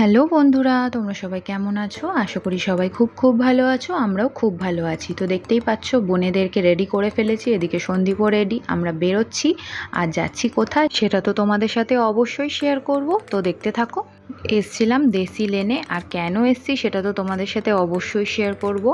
Hello বন্ধুরা, তোমরা সবাই কেমন আছো? আশা করি সবাই খুব খুব ভালো আছো, আমরাও খুব ভালো আছি। তো দেখতেই পাচ্ছ, বোনেদেরকে রেডি করে ফেলেছি, এদিকে সন্দীপও রেডি আমরা বেরোচ্ছি। আর যাচ্ছি কোথায়, সেটা তো তোমাদের সাথে অবশ্যই শেয়ার করব। তো দেখতে থাকো, এসছিলাম দেশি লেনে আর কেন এসছি সেটা তো তোমাদের সাথে অবশ্যই শেয়ার করব।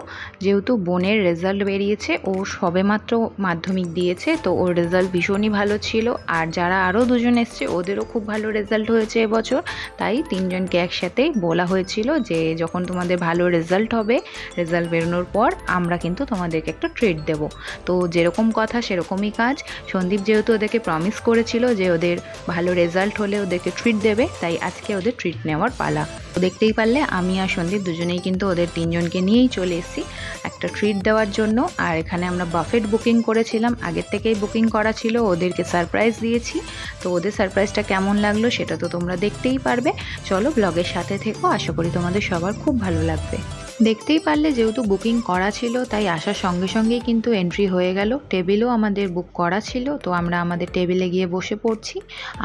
যেহেতু বোনের রেজাল্ট বেরিয়েছে, ও সবেমাত্র মাধ্যমিক দিয়েছে, তো ওর রেজাল্ট ভীষণই ভালো ছিল। আর যারা আরও দুজন এসছে, ওদেরও খুব ভালো রেজাল্ট হয়েছে এবছর। তাই তিনজনকে একসাথেই বলা হয়েছিল যে যখন তোমাদের ভালো রেজাল্ট হবে রেজাল্ট বেরোনোর পর আমরা কিন্তু তোমাদেরকে একটা ট্রিট দেব। তো যেরকম কথা সেরকমই কাজ। সন্দীপ যেহেতু ওদেরকে প্রমিস করেছিল যে ওদের ভালো রেজাল্ট হলে ওদেরকে ট্রিট দেবে, তাই আজকে ওদের ট্রিট নেওয়ার পালা। দেখতেই পারলে আমি আর সন্দীপ দুজনেই কিন্তু ওদের তিনজনকে নিয়েই চলে এসেছি একটা ট্রিট দেওয়ার জন্য। আর এখানে আমরা বাফেট বুকিং করেছিলাম। আগের থেকেই বুকিং করা ছিল, ওদেরকে সারপ্রাইজ দিয়েছি। তো ওদের সারপ্রাইজটা কেমন লাগল সেটা তো তোমরা দেখতেই পারবে। চলো ব্লগের সাথে থেকো, আশা করি তোমাদের সবার খুব ভালো লাগবে। দেখতেই পারলে যেহেতু বুকিং করা ছিল, তাই আসার সঙ্গে সঙ্গেই কিন্তু এন্ট্রি হয়ে গেল। টেবিলও আমাদের বুক করা ছিল, তো আমরা আমাদের টেবিলে গিয়ে বসে পড়ছি।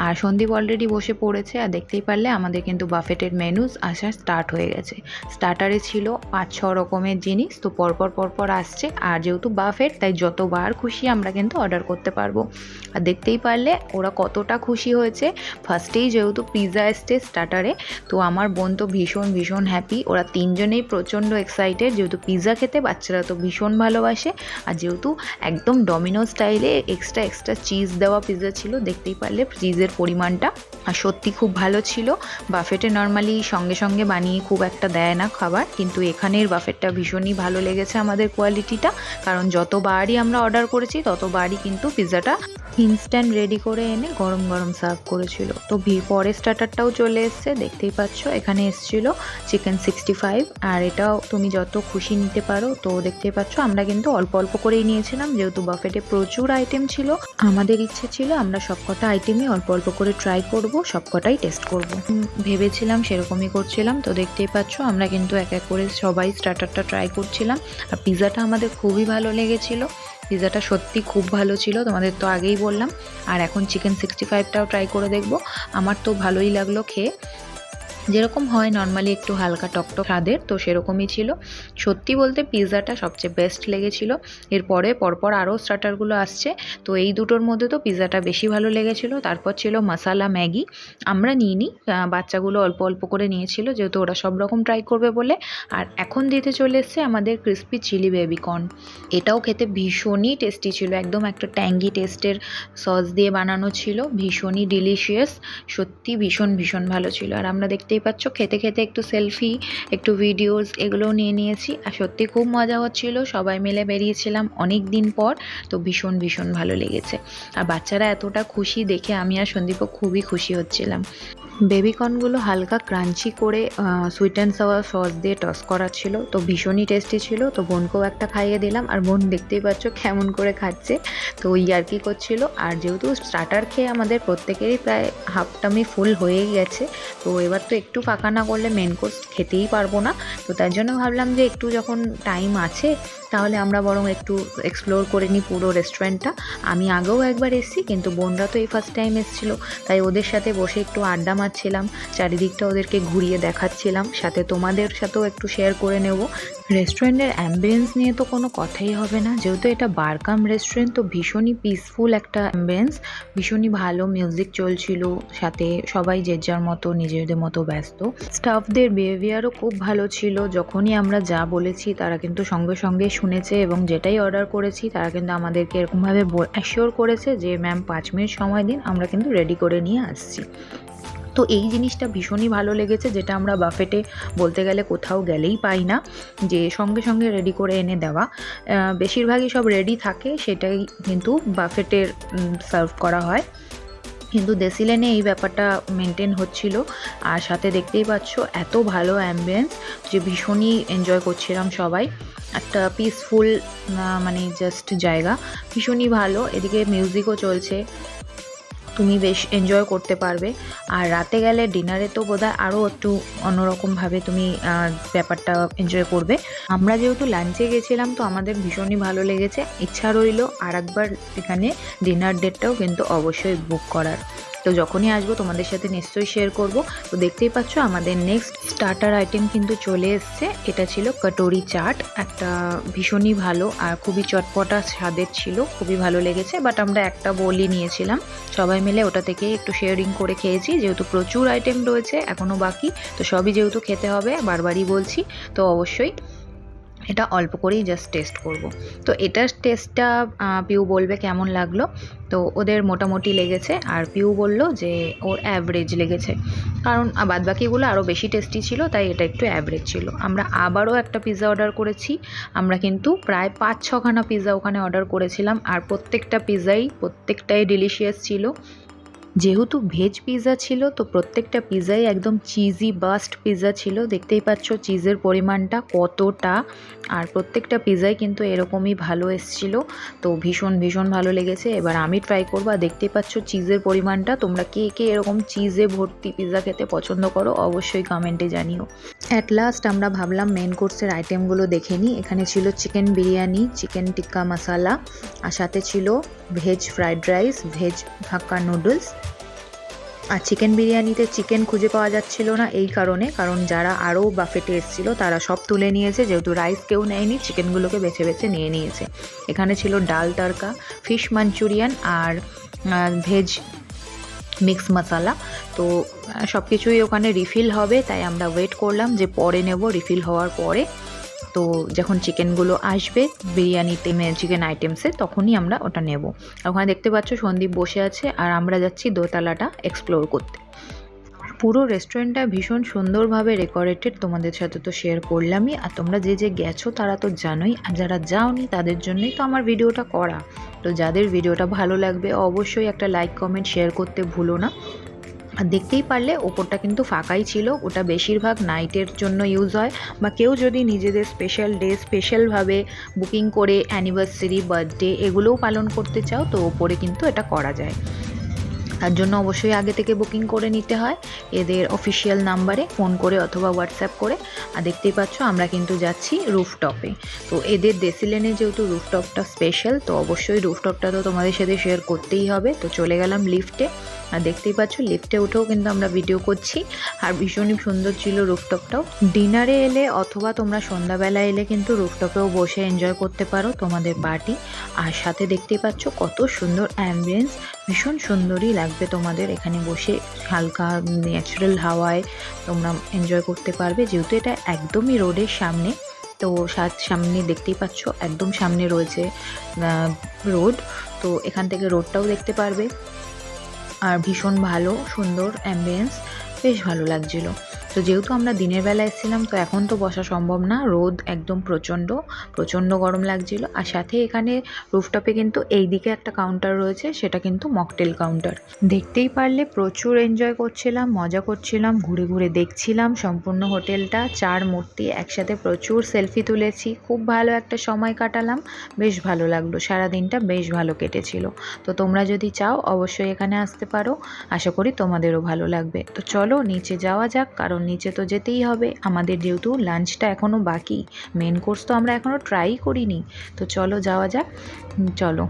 আর সন্দীপ অলরেডি বসে পড়েছে, আর দেখতেই পারলে আমাদের কিন্তু বাফেটের মেনুজ আসা স্টার্ট হয়ে গেছে। স্টার্টারে ছিল পাঁচ, ছ রকমের জিনিস, তো পরপর পরপর আসছে। আর যেহেতু বাফেট তাই যতবার খুশি আমরা কিন্তু অর্ডার করতে পারব। আর দেখতেই পারলে ওরা কতটা খুশি হয়েছে। ফার্স্টেই যেহেতু পিৎজা এসছে স্টার্টারে তো আমার বোন তো ভীষণ ভীষণ হ্যাপি ওরা তিনজনেই প্রচণ্ড এক্সাইটেড যেহেতু পিৎজা খেতে বাচ্চারা তো ভীষণ ভালোবাসে। আর যেহেতু একদম ডমিনো স্টাইলে এক্সট্রা এক্সট্রা চিজ দেওয়া পিৎজা ছিল, দেখতেই পারলে চিজের পরিমাণটা। আর সত্যি খুব ভালো ছিল। বাফেটে নর্মালি সঙ্গে সঙ্গে বানিয়ে খুব একটা দেয় না খাবার, কিন্তু এখানের বাফেটটা ভীষণই ভালো লেগেছে আমাদের কোয়ালিটিটা কারণ যতবারই আমরা অর্ডার করেছি, ততবারই কিন্তু পিৎজাটা ইনস্ট্যান্ট রেডি করে এনে গরম গরম সার্ভ করেছিল। তো ভি- পরের স্টার্টারটাও চলে এসছে, দেখতেই পাচ্ছ, এখানে এসছিল চিকেন সিক্সটি ফাইভ আর এটাও তুমি যত খুশি নিতে পারো, তো দেখতেই পাচ্ছ, আমরা কিন্তু অল্প অল্প করেই নিয়েছিলাম, যেহেতু বাফেটে প্রচুর আইটেম ছিল। আমাদের ইচ্ছে ছিল আমরা সবকটা আইটেমই অল্প অল্প করে ট্রাই করব, সবকটাই টেস্ট করব। ভেবেছিলাম সেরকমই করছিলাম, তো দেখতেই পাচ্ছ, আমরা কিন্তু এক এক করে সবাই স্টার্টারটা ট্রাই করছিলাম, আর পিৎজাটা আমাদের খুবই ভালো লেগেছিল। পিৎজাটা সত্যি খুব ভালো ছিল, তোমাদের তো আগেই বললাম। আর এখন চিকেন সিক্সটি ফাইভটাও ট্রাই করে দেখব। আমার তো ভালোই লাগল খেয়ে। যেরকম হয় নর্মালি একটু হালকা টকটক স্বাদের তো সেরকমই ছিল। সত্যি বলতে পিৎজাটা সবচেয়ে বেস্ট লেগেছিল। এরপরে পরপর আরও স্টার্টারগুলো আসছে। তো এই দুটোর মধ্যে তো পিৎজাটা বেশি ভালো লেগেছিল। তারপর ছিল মশালা ম্যাগি। আমরা নিইনি আহ, বাচ্চাগুলো অল্প অল্প করে নিয়েছিল যেহেতু ওরা সব রকম ট্রাই করবে বলে। আর এখন দিতে চলে এসছে আমাদের ক্রিস্পি চিলি বেবিকর্ন এটাও খেতে ভীষণই টেস্টি ছিল একদম একটা ট্যাঙ্গি টেস্টের সস দিয়ে বানানো ছিল। ভীষণই ডিলিশিয়াস সত্যি ভীষণ ভীষণ ভালো ছিল। আর আমরা দেখতেই পাচ্ছ। খেতে খেতে একটু সেলফি একটু ভিডিওস এগুলো নিয়ে নিয়েছি। আর সত্যি খুব মজা হচ্ছিল। সবাই মিলে বেরিয়েছিলাম অনেক দিন পর। তো ভীষণ ভীষণ ভালো লেগেছে। আর বাচ্চারা এতটা খুশি দেখে আমি আর সন্দীপও খুবই খুশি হচ্ছিলাম। বেবিকর্নগুলো হালকা ক্রাঞ্চি করে সুইট অ্যান্ড সাওয়ার সস দিয়ে টস করা ছিল। তো ভীষণই টেস্টি ছিল। তো বোনকেও একটা খাইয়ে দিলাম। আর বোন দেখতেই পাচ্ছ কেমন করে খাচ্ছে। তো ওই আর কি করছিল। আর যেহেতু স্টার্টার খেয়ে আমাদের প্রত্যেকেরই প্রায় হাফ টামি ফুল হয়েই গেছে, তো এবার তো একটু ফাঁকা না করলে মেন কোর্স খেতেই পারব না। তো তার জন্য ভাবলাম যে একটু যখন টাইম আছে, তাহলে আমরা বরং একটু এক্সপ্লোর করে নিই পুরো রেস্টুরেন্টটা আমি আগেও একবার এসেছি, কিন্তু বোনরা তো এই ফার্স্ট টাইম এসেছিল। তাই ওদের সাথে বসে একটু আড্ডা মারছিলাম চারিদিকটা ওদেরকে ঘুরিয়ে দেখাচ্ছিলাম, সাথে তোমাদের সাথেও একটু শেয়ার করে নেব। রেস্টুরেন্টের অ্যাম্বিয়েন্স নিয়ে তো কোনো কথাই হবে না, যেহেতু এটা বারকাম রেস্টুরেন্ট তো ভীষণই পিসফুল একটা অ্যাম্বিয়েন্স ভীষণই ভালো মিউজিক চলছিল, সাথে সবাই যে যার মতো, নিজেদের মতো ব্যস্ত। স্টাফদের বিহেভিয়ারও খুব ভালো ছিল, যখনই আমরা যা বলেছি, তারা কিন্তু সঙ্গে সঙ্গে শুনেছে এবং যেটাই অর্ডার করেছি, তারা কিন্তু আমাদেরকে এরকমভাবে অ্যাসিওর করেছে যে ম্যাম পাঁচ মিনিট সময় দিন, আমরা কিন্তু রেডি করে নিয়ে আসছি। তো এই জিনিসটা ভীষণই ভালো লেগেছে, যেটা আমরা বাফেটে বলতে গেলে কোথাও গেলেই পাই না, যে সঙ্গে সঙ্গে রেডি করে এনে দেওয়া। বেশিরভাগই সব রেডি থাকে, সেটাই কিন্তু বাফেটের সার্ভ করা হয়। কিন্তু দেশি লেনে এই ব্যাপারটা মেনটেন হচ্ছিল, আর সাথে দেখতেই পাচ্ছ এত ভালো অ্যাম্বিয়েন্স যে ভীষণই এনজয় করছিলাম সবাই। একটা পিসফুল মানে জাস্ট জায়গা, ভীষণই ভালো। এদিকে মিউজিকও চলছে। তুমি বেশ এনজয় করতে পারবে। আর রাতে গেলে ডিনারে তো বোধ হয় আরও একটু অন্যরকমভাবে তুমি ব্যাপারটা এনজয় করবে। আমরা যেহেতু লাঞ্চে গেছিলাম, তো আমাদের ভীষণই ভালো লেগেছে। ইচ্ছা রইল আর একবার এখানে ডিনার ডেটটাও কিন্তু অবশ্যই বুক করার। তো যখনই আসব তোমাদের সাথে নিশ্চয়ই শেয়ার করব। তো দেখতেই পাচ্ছ আমাদের নেক্সট স্টার্টার আইটেম কিন্তু চলে এসছে। এটা ছিল কটোরি চাট। একটা ভীষণই ভালো আর খুবই চটপটা স্বাদের ছিল, খুবই ভালো লেগেছে। বাট আমরা একটা বলি নিয়েছিলাম। সবাই মিলে ওটা থেকে একটু শেয়ারিং করে খেয়েছি। যেহেতু প্রচুর আইটেম রয়েছে এখনও বাকি, তো সবই যেহেতু খেতে হবে, বারবারই বলছি। তো অবশ্যই এটা অল্প করেই জাস্ট টেস্ট করব। তো এটার টেস্টটা পিউ বলবে কেমন লাগল? তো ওদের মোটামুটি লেগেছে। আর পিউ বলল যে, ওর অ্যাভারেজ লেগেছে। কারণ বাদবাকিগুলো আরও বেশি টেস্টি ছিল, তাই এটা একটু অ্যাভারেজ ছিল। আমরা আবারও একটা পিৎজা অর্ডার করেছি। আমরা কিন্তু প্রায় পাঁচ ছখানা পিৎজা ওখানে অর্ডার করেছিলাম। আর প্রত্যেকটা পিৎজাই প্রত্যেকটাই ডিলিশিয়াস ছিল। যেহেতু ভেজ পিৎজা ছিল, তো প্রত্যেকটা পিৎজাই একদম চিজি বাস্ট পিৎজা ছিল। দেখতেই পাচ্ছ চিজের পরিমাণটা কতটা। আর প্রত্যেকটা পিৎজাই কিন্তু এরকমই ভালো এসছিল। তো ভীষণ ভীষণ ভালো লেগেছে। এবার আমি ট্রাই করব আর দেখতেই পাচ্ছ চিজের পরিমাণটা। তোমরা কে কে এরকম চিজে ভর্তি পিৎজা খেতে পছন্দ করো, অবশ্যই কমেন্টে জানিও। অ্যাট লাস্ট আমরা ভাবলাম মেন কোর্সের আইটেমগুলো দেখে নিই। এখানে ছিল চিকেন বিরিয়ানি চিকেন টিক্কা মশালা আর সাথে ছিল veg fried rice veg hakka noodles আর চিকেন বিরিয়ানিতে চিকেন খুঁজে পাওয়া যাচ্ছিল না এই কারণে, কারণ যারা আরও বাফেটে এসেছিল, তারা সব তুলে নিয়েছে, যেহেতু রাইস কেউ নেয়নি, চিকেনগুলোকে বেছে বেছে নিয়ে নিয়েছে। এখানে ছিল ডাল তড়কা ফিশ মাঞ্চুরিয়ান আর ভেজ মিক্স মশালা তো সব কিছুই ওখানে রিফিল হবে, তাই আমরা ওয়েট করলাম যে পরে নেব রিফিল হওয়ার পরে। তো যখন চিকেনগুলো আসবে, বিরিয়ানিতে চিকেন আইটেমসে তখনই আমরা ওটা নেব। ওখানে দেখতে পাচ্ছ সন্দীপ বসে আছে, আর আমরা যাচ্ছি দোতলাটা এক্সপ্লোর করতে। পুরো রেস্টুরেন্টটা ভীষণ সুন্দরভাবে ডেকোরেটেড তোমাদের সাথে তো শেয়ার করলামই। আর তোমরা যে যে গেছো, তারা তো জানোই। আর যারা যাওনি, তাদের জন্যই তো আমার ভিডিওটা করা। তো যাদের ভিডিওটা ভালো লাগবে, অবশ্যই একটা লাইক কমেন্ট শেয়ার করতে ভুলো না। আর দেখতেই পারলে ওপরটা কিন্তু ফাঁকাই ছিল। ওটা বেশিরভাগ নাইটের জন্য ইউজ হয়। বা কেউ যদি নিজেদের স্পেশাল ডে স্পেশালভাবে বুকিং করে অ্যানিভার্সারি বার্থডে এগুলোও পালন করতে চাও, তো ওপরে কিন্তু এটা করা যায়। তার জন্য অবশ্যই আগে থেকে বুকিং করে নিতে হয়। এদের অফিসিয়াল নাম্বারে ফোন করে অথবা হোয়াটসঅ্যাপ করে। আর দেখতেই পাচ্ছ আমরা কিন্তু যাচ্ছি রুফটপে তো এদের দেসিলেনে যেহেতু রুফটপটা স্পেশাল তো অবশ্যই রুফটপটা তো তোমাদের সাথে শেয়ার করতেই হবে। তো চলে গেলাম লিফটে আর দেখতেই পাচ্ছ লিফটে উঠেও কিন্তু আমরা ভিডিও করছি। আর ভীষণই সুন্দর ছিল রুফটপটাও ডিনারে এলে অথবা তোমরা সন্ধ্যাবেলা এলে কিন্তু রুফটপেও বসে এনজয় করতে পারো তোমাদের পার্টি আর সাথে দেখতেই পাচ্ছ, কত সুন্দর অ্যাম্বিয়েন্স ভীষণ সুন্দরই লাগবে তোমাদের এখানে বসে। হালকা ন্যাচারাল হাওয়ায় তোমরা এনজয় করতে পারবে, যেহেতু এটা একদমই রোডের সামনে। তো সাত সামনে দেখতেই পাচ্ছ, একদম সামনে রয়েছে রোড তো এখান থেকে রোডটাও দেখতে পারবে। আর ভীষণ ভালো সুন্দর অ্যাম্বিয়েন্স বেশ ভালো লাগছিল। তো যেহেতু আমরা দিনের বেলা এসেছিলাম, তো এখন তো বসা সম্ভব না। রোদ একদম প্রচণ্ড প্রচণ্ড গরম লাগছিল। আর সাথে এখানে রুফটপে কিন্তু এই দিকে একটা কাউন্টার রয়েছে, সেটা কিন্তু মকটেল কাউন্টার দেখতেই পারলে প্রচুর এনজয় করছিলাম, মজা করছিলাম, ঘুরে ঘুরে দেখছিলাম সম্পূর্ণ হোটেলটা। চার মূর্তি, একসাথে প্রচুর সেলফি তুলেছি। খুব ভালো একটা সময় কাটালাম, বেশ ভালো লাগল। সারা দিনটা বেশ ভালো কেটেছিল। তো তোমরা যদি চাও, অবশ্যই এখানে আসতে পারো। আশা করি তোমাদেরও ভালো লাগবে। তো চলো, নিচে যাওয়া যাক, কারণ নিচে তো যেতেই হবে। আমাদের যেহেতু লাঞ্চটা এখনও বাকি মেন কোর্স তো আমরা এখনও ট্রাই করিনি। তো চলো যাওয়া যাক। চলো।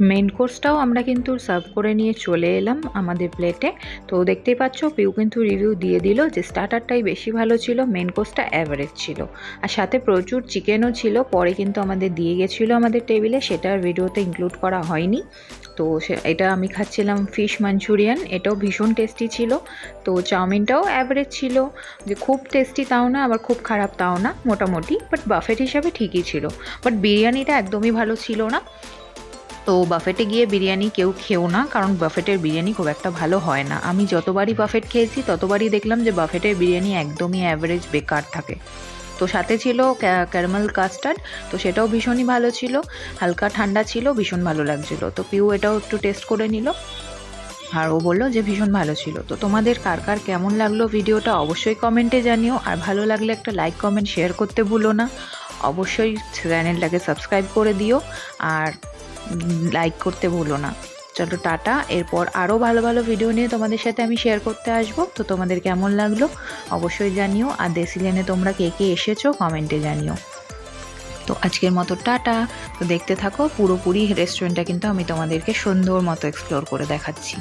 মেন কোর্সটাও আমরা কিন্তু সার্ভ করে নিয়ে চলে এলাম আমাদের প্লেটে তো দেখতেই পাচ্ছ পিউ কিন্তু রিভিউ দিয়ে দিল যে স্টার্টারটাই বেশি ভালো ছিল মেন কোর্সটা অ্যাভারেজ ছিল। আর সাথে প্রচুর চিকেনও ছিল, পরে কিন্তু আমাদের দিয়ে গেছিল আমাদের টেবিলে সেটার ভিডিওতে ইনক্লুড করা হয়নি। তো এটা আমি খাচ্ছিলাম ফিশ মাঞ্চুরিয়ান এটাও ভীষণ টেস্টি ছিল। তো চাউমিনটাও অ্যাভারেজ ছিল। যে খুব টেস্টি তাও না, আবার খুব খারাপ তাও না, মোটামুটি বাট বাফেট হিসাবে ঠিকই ছিল। বাট বিরিয়ানিটা একদমই ভালো ছিল না। তো বাফেটে গিয়ে বিরিয়ানি কেউ খেও না, কারণ বাফেটের বিরিয়ানি খুব একটা ভালো হয় না। আমি যতবারই বাফেট খেয়েছি, ততবারই দেখলাম যে বাফেটের বিরিয়ানি একদমই অ্যাভারেজ বেকার থাকে। তো সাথে ছিল ক্যারামেল কাস্টার্ড, তো সেটাও ভীষণই ভালো ছিল। হালকা ঠান্ডা ছিল, ভীষণ ভালো লাগছিল। তো পিউ এটাও একটু টেস্ট করে নিল। আর ও বলল যে ভীষণ ভালো ছিল। তো তোমাদের কার কার কেমন লাগল ভিডিওটা অবশ্যই কমেন্টে জানিও। আর ভালো লাগলে একটা লাইক কমেন্ট শেয়ার করতে ভুলো না। অবশ্যই চ্যানেলটাকে সাবস্ক্রাইব করে দিও। আর লাইক করতে ভুলো না। চলো টাটা। এরপর আরও ভালো ভালো ভিডিও নিয়ে তোমাদের সাথে আমি শেয়ার করতে আসব। তো তোমাদের কেমন লাগল অবশ্যই জানিও। আর দেশি লেনে তোমরা কে কে এসেছ কমেন্টে জানিও। তো আজকের মতো টাটা। তো দেখতে থাকো, পুরোপুরি রেস্টুরেন্টটা কিন্তু আমি তোমাদেরকে সুন্দর মতো এক্সপ্লোর করে দেখাচ্ছি।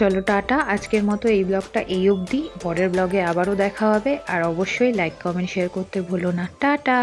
চলো, টাটা। আজকের মতো এই ব্লগটা এই অবধি। পরের ব্লগে আবারও দেখা হবে। আর অবশ্যই লাইক কমেন্ট শেয়ার করতে ভুলো না। টাটা!